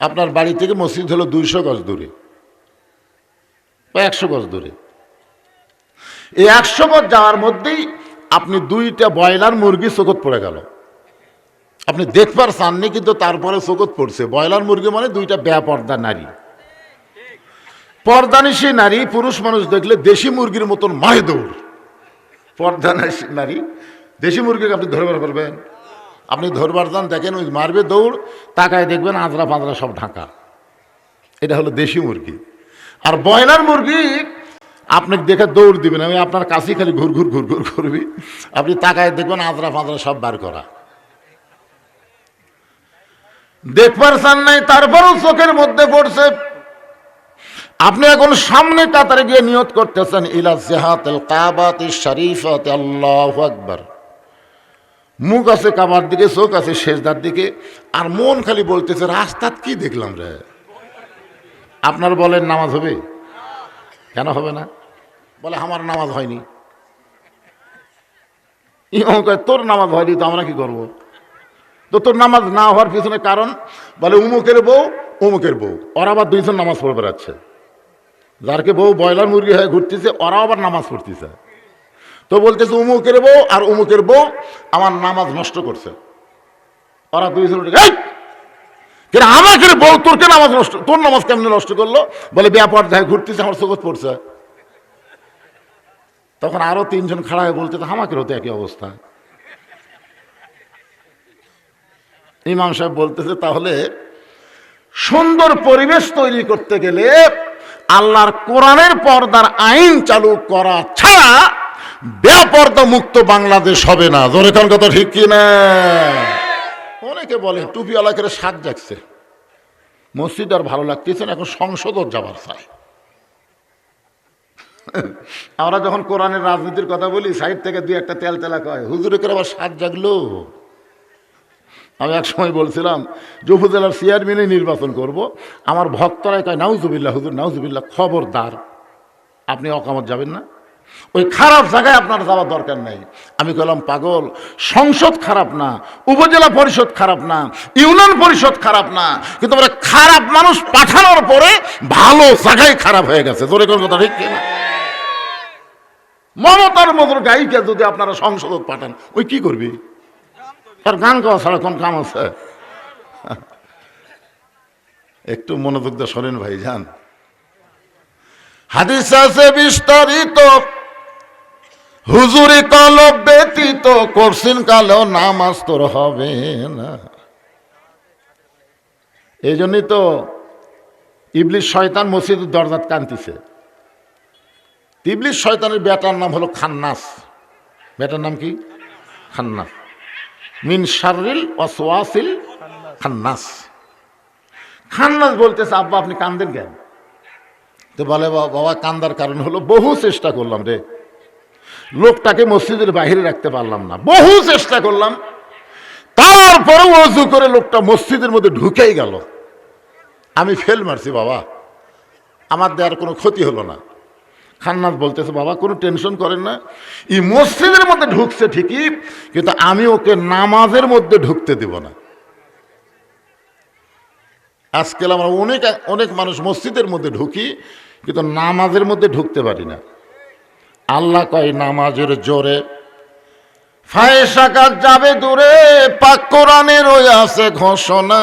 আপনার বাড়ি থেকে মসজিদ হলো দুইশো গজ দূরে বা একশো গজ দূরে। এই একশো গজ যাওয়ার মধ্যেই আপনি দুইটা ব্রয়লার মুরগি চোখত পড়ে গেল। আপনি দেখবার চাননি, কিন্তু তারপরে চোখত পড়ছে। ব্রয়লার মুরগি মানে দুইটা ব্যাপর্দা নারী। পর্দানিশী নারী, পুরুষ মানুষ দেখলে দেশি মুরগির মতন মায় দৌড়। পর্দানিশী নারী, দেশি মুরগিকে আপনি ধরবার পারবেন আপনি ধরবার যান, দেখেন ওই মারবে দৌড়, তাকায় দেখবেন আঁচড়া পাঁচড়া সব ঢাকা। এটা হলো দেশি মুরগি। আর ব্রয়লার মুরগি, আপনি দেখে দৌড় দিবেন, আমি আপনার কাছেই খালি ঘুর ঘুর ঘুর ঘুর করবি। আপনি তাকায় দেখবেন আঁচড়া পাঁচড়া সব বার করা। দেখবার চান নাই, তারপরও চোখের মধ্যে পড়ছে। আপনি এখন সামনে কাতারে গিয়ে নিয়ত করতেছেন, ইলা জেহাতেল কাবাত শরীফাত আল্লাহ আকবার। মুখ আছে কাবার দিকে, চোখ আছে শেষদার দিকে, আর মন খালি বলতেছে, রাস্তাত কি দেখলাম রে? আপনার বলেন নামাজ হবে? কেন হবে না? বলে, আমার নামাজ হয়নি। তোর নামাজ হয়নি, তো আমরা কি করব? তো তোর নামাজ না হওয়ার পিছনে কারণ? বলে, উমুকের বউ উমুকের বউ। ওরা আবার দুইজন নামাজ পড়ে বেড়াচ্ছে। যারকে বউ ব্রয়লার মুরগি হয়ে ঘুরতেছে, ওরাও আবার নামাজ পড়তেছে। তো বলতেছে, উমুকের বউ আর উমুকের বউ আমার নামাজ নষ্ট করছে। ওরা দুইজন কেন আমাকে বউ? তোর কে নামাজ নষ্ট, তোর নামাজ কেমনে নষ্ট করল? বলে ব্যাপার দেয় ঘুরতেছে, আমার চোখত পড়ছে। তখন আরও তিনজন খাড়া হয়ে বলতেছে আমাকে হতো একই অবস্থা। ইমাম সাহেব বলতেছে, তাহলে সুন্দর পরিবেশ তৈরি করতে গেলে আল্লাহর কোরআনের পর্দার আইন চালু করা ছাড়া বেপর্দা মুক্ত বাংলাদেশ হবে না। জোরে কোন কথা ঠিক কি না? অনেকে বলে টুপিওয়ালা করে সাত যাচ্ছে। মসজিদ আর ভালো লাগতেছে না, এখন সংসদও যাবার চাই। আমরা যখন কোরআনের রাজনীতির কথা বলি, সাইড থেকে দুই একটা তেল তেলা কয়, হুজুরে করে আবার সাত জাগলো? আমি এক সময় বলছিলাম, যে উপজেলার চেয়ারম্যানে নির্বাচন করব। আমার ভক্তরাই কয়, নাউজুবিল্লাহ, হুজুর, নাউজুবিল্লাহ, খবরদার। আপনি অকামত যাবেন না? ওই খারাপ জায়গায় আপনার যাওয়ার দরকার নেই। আমি কলাম পাগল, সংসদ খারাপ না, উপজেলা পরিষদ খারাপ না, ইউনিয়ন পরিষদ খারাপ না, কিন্তু আমরা খারাপ মানুষ পাঠানোর পরে ভালো জায়গায় খারাপ হয়ে গেছে। জোরে কোন কথা ঠিক কিনা মমতার মতো গায়িকা যদি আপনারা সংসদ পাঠান, ওই কি করবি? আর গান গাওয়া ছাড়া কোন কাম আছে? একটু মনোযোগ দিয়ে শোনেন ভাই, যান। হাদিস আছে বিস্তারিত। হুজুরি কল ব্যতীত করছিন কালেও নামাজ তোর হবে না। এই জন্যই তো ইবলিশ শয়তান মসজিদের দরজাত কান্তিছে ইবলিশ শয়তানের বেটার নাম হলো খান্নাস। বেটার নাম কি? খান্নাস। মিন শারিল ওয়াসওয়াসিল খান্নাস। খান্নাস বলতেছে, আব্বা, আপনি কান্দেন কেন? তো বলে "বা- বাবা, কান্দার কারণ হলো বহু চেষ্টা করলাম রে। লোকটাকে মসজিদের বাইরে রাখতে পারলাম না। বহু চেষ্টা করলাম। তারপরেও অজু করে লোকটা মসজিদের মধ্যে ঢুকেই গেল। আমি ফেল মারছি বাবা। আমার দেওয়ার কোনো ক্ষতি হলো না। খান্নাস বলতেছে, বাবা, কোনো টেনশন করেন না। এই মসজিদের মধ্যে ঢুকছে ঠিকই, কিন্তু আমি ওকে নামাজের মধ্যে ঢুকতে দেব না। আজকাল আমরা অনেক অনেক মানুষ মসজিদের মধ্যে ঢুকি, কিন্তু নামাজের মধ্যে ঢুকতে পারি না। আল্লাহ কয় নামাজের জোরে। ফায়সাকাত যাবে দূরে, পাক কোরআনের ওই আছে ঘোষণা।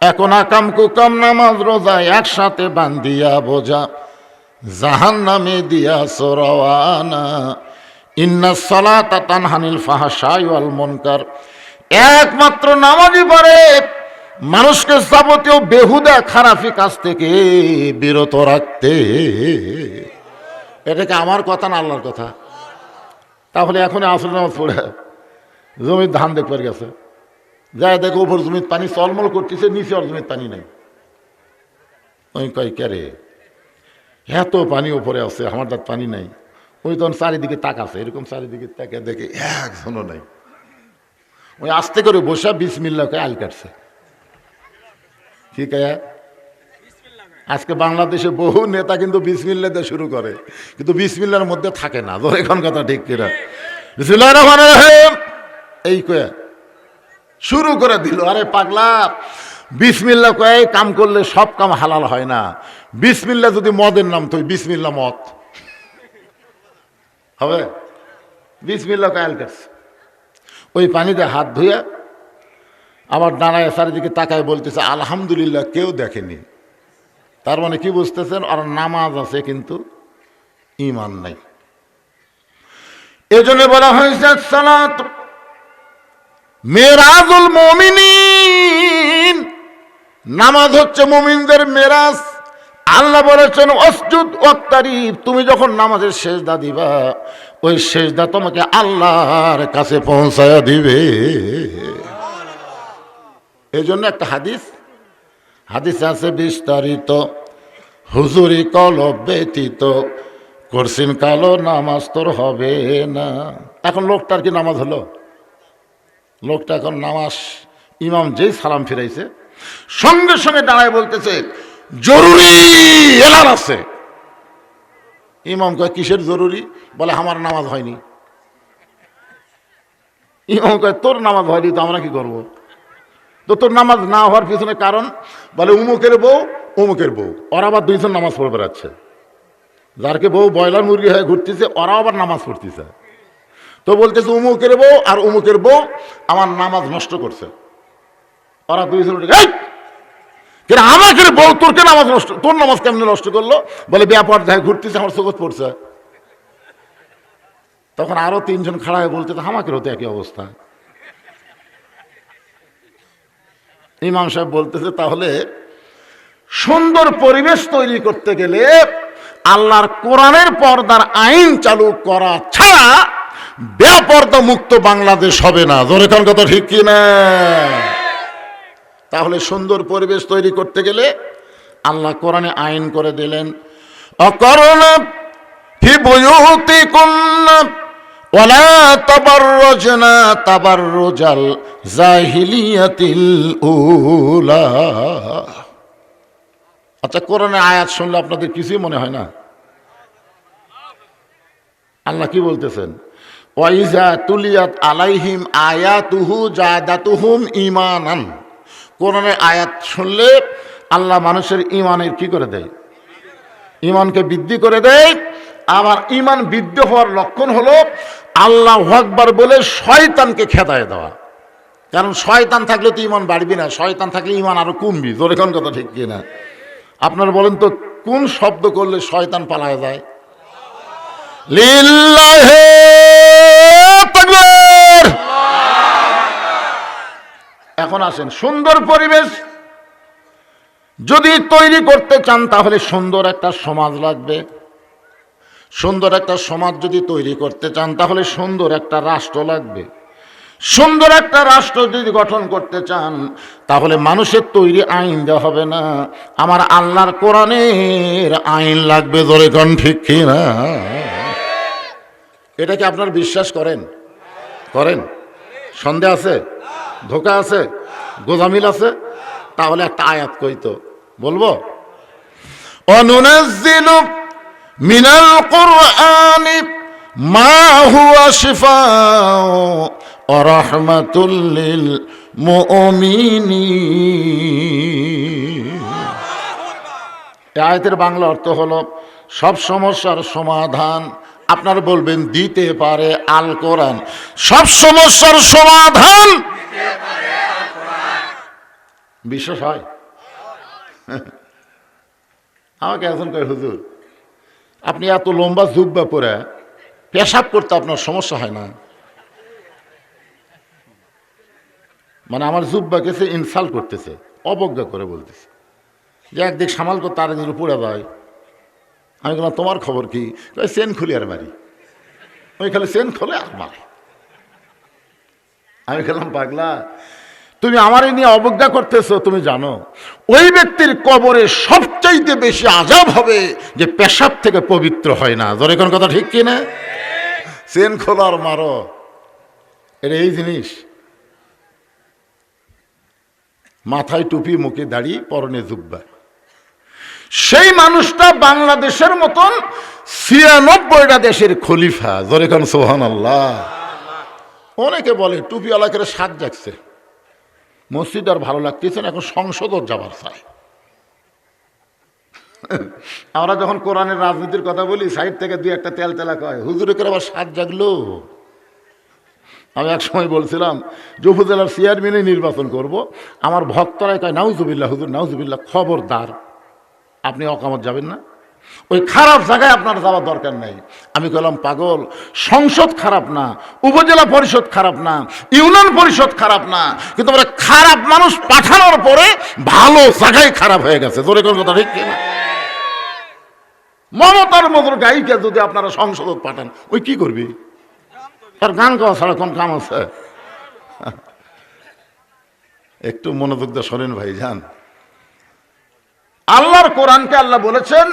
এখন আকাম কুকাম নামাজ রোজা একসাথে বান্ধিয়া বোঝা। জাহান নামে দিয়া সোরাওয়ানা ইন্না সলাতা তানহানিল ফাহাশাই ওয়াল মুনকার। একমাত্র নামাজই পারে মানুষকে যাবতীয় বেহুদা খারাপি কাজ থেকে বিরত রাখতে। এটা কি আমার কথা না আল্লাহর কথা? তাহলে এখন আসল নামাজ পড়ে জমির ধান দেখবার গেছে। যায় দেখো উপর জমির পানি চলমল করতেছে, নিচে আর জমির পানি নাই। ওই কয় ক্যারে এত পানি উপরে আছে, আমার দাঁত পানি নাই। ওই তখন চারিদিকে তাকাছে এরকম চারিদিকে তাকে দেখে একজনও নাই। ওই আস্তে করে বসে বিসমিল্লাকে আল কাটছে। ঠিক আছে আজকে বাংলাদেশে বহু নেতা কিন্তু বিসমিল্লা দিয়ে শুরু করে, কিন্তু বিসমিল্লার মধ্যে থাকে না। ধরে এখন কথা ঠিক কিনা? বিসমিল্লাহ রহমান রহিম! এই কয়ে শুরু করে দিল। আরে পাগলা বিসমিল্লা কয়ে কাম করলে সব কাম হালাল হয় না। বিসমিল্লা যদি মদের নাম তো বিসমিল্লা মদ। হবে? বিসমিল্লা কয়াল কাটছে ওই পানিতে হাত ধুয়ে আবার দাঁড়ায় চারিদিকে তাকায় বলতেছে, আলহামদুলিল্লাহ, কেউ দেখেনি। তার মানে কি বুঝতেছেন? আর নামাজ আছে কিন্তু ইমান নাই। এজন্য বলা হয়েছে, সালাত মেরাজুল মমিনিন। নামাজ হচ্ছে মুমিনদের মেরাজ। আল্লাহ বলেছেন অসজুদ অত্তারিফ তুমি যখন নামাজের শেষদা দিবা, ওই শেষদা তোমাকে আল্লাহর কাছে পৌঁছায়া দিবে। এই জন্য একটা হাদিস হাদিস আছে বিস্তারিত। হুজুরি কল ব্যতীত করছিন কালো নামাজ তোর হবে না। এখন লোকটার কি নামাজ হলো? লোকটা এখন নামাজ, ইমাম যেই সালাম ফিরাইছে, সঙ্গে সঙ্গে দাঁড়ায় বলতেছে, জরুরি এলার আছে। ইমাম কয়, কিসের জরুরি? বলে, আমার নামাজ হয়নি। ইমাম কয়, তোর নামাজ হয়নি তো আমরা কি করব? তো তোর নামাজ না হওয়ার পিছনে কারণ বলে উমুকের বউ উমুকের বউ। ওরা আবার দুইজন নামাজ পড়ে বেড়াচ্ছে। যারকে বউ ব্রয়লার মুরগি হয়ে ঘুরতেছে ওরা আবার নামাজ পড়তেছে। তো বলতেছে উমুকের বউ আর উমুকের বউ আমার নামাজ নষ্ট করছে। ওরা দুইজন উঠে, "এই! কেন আমাকে বউ তোর কে নামাজ নষ্ট তোর নামাজ কেমনে নষ্ট করল? বলে ব্যাপার দেখা ঘুরতেছে আমার চোখত পড়ছে। তখন আরও তিনজন খাড়া হয়ে বলতে আমাকেরও তো একই অবস্থা। ইমাম সাহেব বলতেছে, তাহলে সুন্দর পরিবেশ তৈরি করতে গেলে আল্লাহর কোরআনের পর্দার আইন চালু করা ছাড়া বেপর্দা মুক্ত বাংলাদেশ হবে না। জোরে কোন কথা ঠিক কি না তাহলে সুন্দর পরিবেশ তৈরি করতে গেলে আল্লাহ কোরআনে আইন করে দিলেন। অকরণ ওয়ালা তাবাররাজনা তাবাররুজাল জাহিলিয়াতিল উলা। আচ্ছা কোরআনের আয়াত শুনলে আপনাদের কিছুই মনে হয় না? আল্লাহ কি বলতেছেন? ওয়াইজা তুলিয়াত আলাইহিম আয়াতুহু জাদাতুহুম ইমানান কোরআনের আয়াত শুনলে আল্লাহ মানুষের ইমানের কি করে দেয়? ইমানকে বৃদ্ধি করে দেয়। আবার ইমান বৃদ্ধি হওয়ার লক্ষণ হলো আল্লাহ আকবার বলে শয়তানকে খেদায় দেওয়া। কারণ শয়তান থাকলে তো ইমান বাড়বি না, শয়তান থাকলে ইমান আরও কমবি, জোরে কোন কথা ঠিক কিনা? আপনার বলেন তো, কোন শব্দ করলে শয়তান পালায় যায়? এখন আসেন, সুন্দর পরিবেশ। যদি তৈরি করতে চান তাহলে সুন্দর একটা সমাজ লাগবে। সুন্দর একটা সমাজ যদি তৈরি করতে চান, তাহলে সুন্দর একটা রাষ্ট্র লাগবে। সুন্দর একটা রাষ্ট্র যদি গঠন করতে চান, তাহলে মানুষের তৈরি আইন দেওয়া হবে না। আমার আল্লাহর কোরআনের আইন লাগবে ধরে কোন ঠিক কি না এটা কি আপনার বিশ্বাস করেন? করেন? সন্দেহ আছে? ধোকা আছে? গোজামিল আছে? তাহলে একটা আয়াত কইতো। বলব? অনুনাজ্জিলু মিনাল কোরআনি মা ওয়া রাহমাতুল এই আয়াতের বাংলা অর্থ হলো, সব সমস্যার সমাধান আপনার বলবেন, দিতে পারে আল কোরআন। সব সমস্যার সমাধান বিশ্বাস হয়? আমাকে এখন কয়, হুজুর আপনি এত লম্বা জুব্বা পরে পেশাব করতে আপনার সমস্যা হয় না। মানে আমার জুব্বাকে সে ইনসাল্ট করতেছে, অবজ্ঞা করে বলতেছে। যে একদিক সামাল করতে আর একদিন পড়ে যায়। আমি বললাম, তোমার খবর কি? চেন খুলি আর মারি ওই খালি চেন খোলে আর মারে আমি খেলাম পাগলা তুমি আমারই নিয়ে অবজ্ঞা করতেছো, তুমি জানো, ওই ব্যক্তির কবরে সবচাইতে বেশি আজাব হবে যে পেশাব থেকে পবিত্র হয় না। ধরে কোন কথা ঠিক কি না চেন খোলো মারো। এটা এই জিনিস, মাথায় টুপি, মুখে দাড়ি, পরনে জুব্বা। সেই মানুষটা বাংলাদেশের মতন ছিয়ানব্বইটা দেশের খলিফা। জোরে খান সোহান আল্লাহ অনেকে বলে টুপিওয়ালা করে সাত জাগছে। মসজিদ আর ভালো লাগতেছে না, এখন সংসদও যাবার চাই। আমরা যখন কোরআনের রাজনীতির কথা বলি, সাইড থেকে দুই একটা তেল তেলা কয়, হুজুরে করে আবার সাত জাগলো? আমি এক সময় বলছিলাম, যে উপজেলার চেয়ারম্যানই নির্বাচন করব, আমার ভক্তরাই কয় নাউজুবিল্লা হুজুর নাউজুবিল্লা খবরদার। আপনি অকামত যাবেন না? ওই খারাপ জায়গায় আপনার যাওয়ার দরকার নেই। আমি কলাম পাগল, সংসদ খারাপ না, উপজেলা পরিষদ খারাপ না, ইউনিয়ন পরিষদ খারাপ না, কিন্তু আমরা খারাপ মানুষ পাঠানোর পরে ভালো জায়গায় খারাপ হয়ে গেছে। তোর কোন কথা ঠিক না মমতার মতো গায়িকা যদি আপনারা সংসদ পাঠান, ওই কি করবি? তার গান গাওয়া ছাড়া কোন কাম আছে? একটু মনোযোগ দিয়ে শোনেন ভাই যান আল্লাহর কোরআনকে আল্লাহ বলেছেন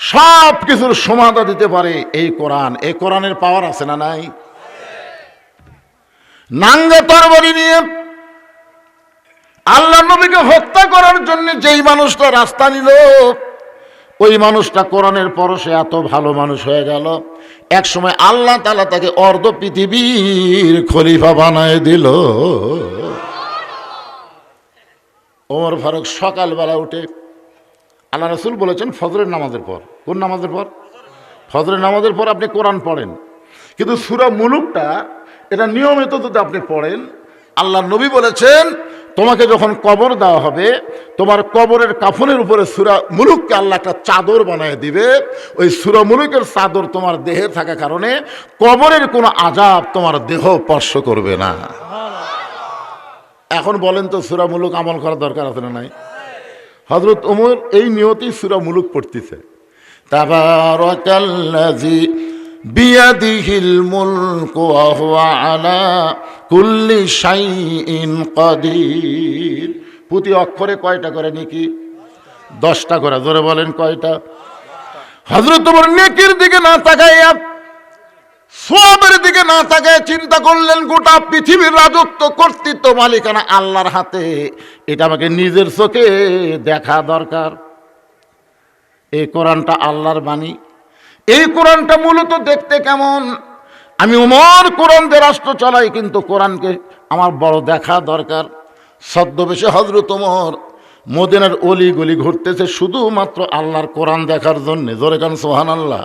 সব কিছুর সমাধা দিতে পারে এই কোরআন। এই কোরআনের পাওয়ার আছে না নাই? নাঙ্গে তরবারি নিয়ে আল্লাহ নবীকে হত্যা করার জন্য যেই মানুষটা রাস্তা নিল, ওই মানুষটা কোরআনের পরশে এত ভালো মানুষ হয়ে গেল। এক সময় আল্লাহ তালা তাকে অর্ধ পৃথিবীর খলিফা বানায় দিল। ওমর ফারুক সকালবেলা উঠে আল্লাহ রসুল বলেছেন ফজরের নামাজের পর। কোন নামাজের পর? ফজরের নামাজের পর আপনি কোরআন পড়েন। কিন্তু সুরা মুলুকটা, এটা নিয়মিত যদি আপনি পড়েন, আল্লাহ নবী বলেছেন, তোমাকে যখন কবর দেওয়া হবে, তোমার কবরের কাফনের উপরে সুরা মুলুককে আল্লাহ একটা চাদর বানিয়ে দিবে। ওই সুরা মুলুকের চাদর তোমার দেহে থাকা কারণে কবরের কোনো আজাব তোমার দেহ স্পর্শ করবে না। এখন বলেন তো সুরা মুলুক আমল করার দরকার আছে না নাই? হজরত ওমর এই নিয়তি সুরা মুলুক পড়তেছে। তাবারাকাল্লাযী বিয়াদিহিল মুলকু ওয়া হুয়া আলা কুল্লি শাইইন কাদির। প্রতি অক্ষরে কয়টা করে, নাকি? দশটা করে, জোরে বলেন কয়টা? হজরত ওমর নেকির দিকে না তাকাইয়া, সোয়াবের দিকে না তাকায় চিন্তা করলেন, গোটা পৃথিবীর রাজত্ব কর্তৃত্ব মালিকানা আল্লাহর হাতে। এটা আমাকে নিজের চোখে দেখা দরকার। এই কোরআনটা আল্লাহর বাণী। এই কোরআনটা মূলত দেখতে কেমন? আমি উমর কোরআন দিয়ে রাষ্ট্র চালাই, কিন্তু কোরআনকে আমার বড় দেখা দরকার। ছদ্মবেশে হজরত উমর মদিনার অলি গলি ঘুরতেছে শুধুমাত্র আল্লাহর কোরআন দেখার জন্য। জোরে কান সোহান আল্লাহ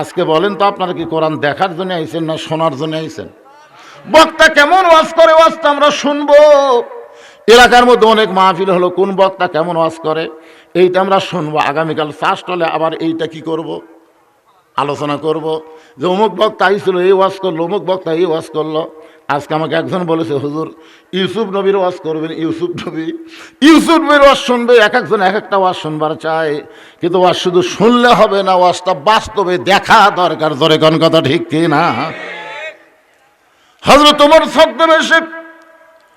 আজকে বলেন তো, আপনারা কি কোরআন দেখার জন্য আইছেন না শোনার জন্য আইছেন? বক্তা কেমন ওয়াজ করে, ওয়াজটা আমরা শুনব। এলাকার মধ্যে অনেক মাহফিল হলো, কোন বক্তা কেমন ওয়াজ করে? এইটা আমরা শুনব। আগামীকাল ফার্স্ট হলে আবার এইটা কি করব। আলোচনা করব। যে অমুক বক্তা আইছিল, এই ওয়াজ করল, অমুক বক্তা এই ওয়াজ করল। আজকে আমাকে একজন বলেছে, হুজুর, ইউসুফ নবীর ওয়াজ করবেন, ইউসুফ নবী। ইউসুফ নবীর ওয়াজ শুনবে, এক একজন এক একটা ওয়াজ শুনবার চায়। কিন্তু ওয়াজ শুধু শুনলে হবে না, ওয়াজটা বাস্তবে দেখা দরকার। ধরে কোন কথা ঠিক কি না? হজরত তোমার ছদ্মবেশে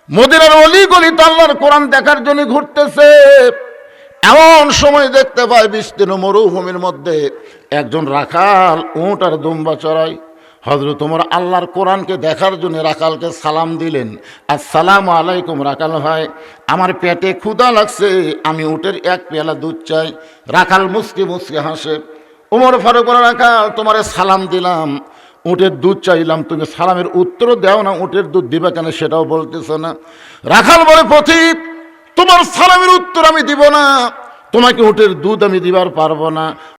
মদিনার অলি গলি আল্লাহর কোরআন দেখার জন্য ঘুরতেছে। এমন সময় দেখতে পায় বিস্তীর্ণ মরুভূমির মধ্যে একজন রাখাল উঁট আর দুম্বা চড়াই। হজরত তোমার আল্লাহর কোরআনকে দেখার জন্য রাখালকে সালাম দিলেন। আসসালাম আলাইকুম রাখাল ভাই, আমার পেটে ক্ষুধা লাগছে, আমি উটের এক পেয়ালা দুধ চাই। রাখাল মুসকি মুসকি হাসে উমর ফারুক রাখাল, তোমারে সালাম দিলাম, উটের দুধ চাইলাম, তুমি সালামের উত্তর দাও না, উটের দুধ দিবে কেন সেটাও বলতেছ না। রাখাল বলে, পথিক তোমার সালামের উত্তর আমি দিব না। তোমাকে উটের দুধ আমি দিবার পারব না।